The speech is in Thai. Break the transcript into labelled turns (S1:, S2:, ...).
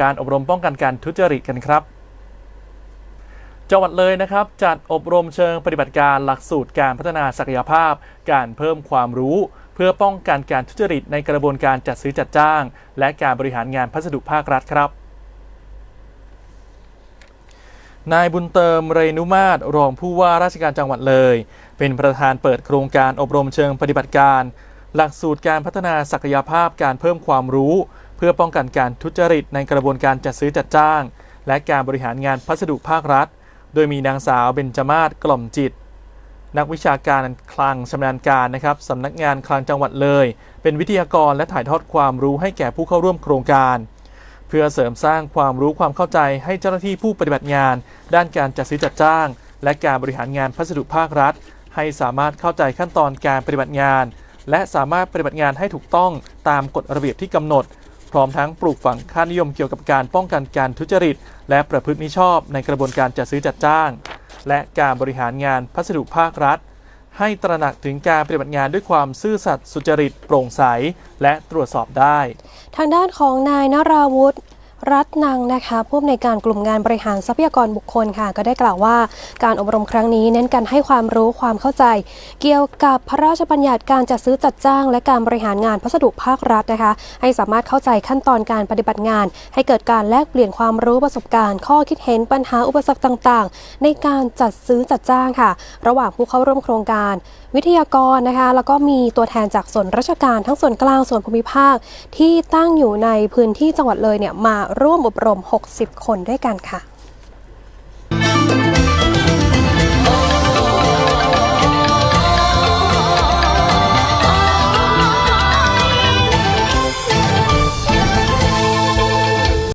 S1: การอบรมป้องกันการทุจริตกันครับ จังหวัดเลยนะครับ จัดอบรมเชิงปฏิบัติการหลักสูตรการพัฒนาศักยภาพ การเพิ่มความรู้ เพื่อป้องกันการทุจริตในกระบวนการจัดซื้อจัดจ้าง และการบริหารงานพัสดุภาครัฐครับนายบุญเติมเรนุมาตรรองผู้ว่าราชการจังหวัดเลย เป็นประธานเปิดโครงการอบรมเชิงปฏิบัติการ หลักสูตรการพัฒนาศักยภาพการเพิ่มความรู้ เพื่อป้องกันการทุจริตในกระบวนการจัดซื้อจัดจ้าง และการบริหารงานพัสดุภาครัฐ โดยมีนางสาวเบญจมาศกล่อมจิต นักวิชาการคลังชำนาญการนะครับสำนักงานคลังจังหวัดเลย เป็นวิทยากรและถ่ายทอดความรู้ให้แก่ผู้เข้าร่วมโครงการ เพื่อเสริมสร้างความรู้ความเข้าใจให้เจ้าหน้าที่ผู้ปฏิบัติงาน ด้านการจัดซื้อจัดจ้าง และการบริหารงานพัสดุภาครัฐ ให้สามารถเข้าใจขั้นตอนการปฏิบัติงาน และสามารถปฏิบัติงานให้ถูกต้องตามกฎระเบียบที่กำหนด ร้อมทั้งปลูกฝังค่านิยมเกี่ยวกับการป้องกันการทุจริต และประพฤติมิชอบในกระบวนการจัดซื้อจัดจ้าง และการบริหารงานพัสดุภาครัฐ ให้ตระหนักถึงการปฏิบัติงานด้วยความซื่อสัตย์สุจริตโปร่งใส และตรวจสอบได้
S2: ทางด้านของนายนาราวุธ รัตนังนะคะผู้อำนวยการกลุ่มงานบริหารทรัพยากรบุคคลค่ะ ก็ได้กล่าวว่าการอบรมครั้งนี้เน้นการให้ความรู้ความเข้าใจ เกี่ยวกับพระราชบัญญัติการจัดซื้อจัดจ้าง และการบริหารงานพัสดุภาครัฐนะคะ ให้สามารถเข้าใจขั้นตอนการปฏิบัติงาน ให้เกิดการแลกเปลี่ยนความรู้ประสบการณ์ ข้อคิดเห็นปัญหาอุปสรรคต่างๆ ในการจัดซื้อจัดจ้างค่ะ ระหว่างผู้เข้าร่วมโครงการ วิทยากรนะคะ แล้วก็มีตัวแทนจากส่วนราชการทั้งส่วนกลางส่วนภูมิภาค ที่ตั้งอยู่ในพื้นที่จังหวัดเลยเนี่ยมาร่วมอบรม 60 คนด้วยกันค่ะ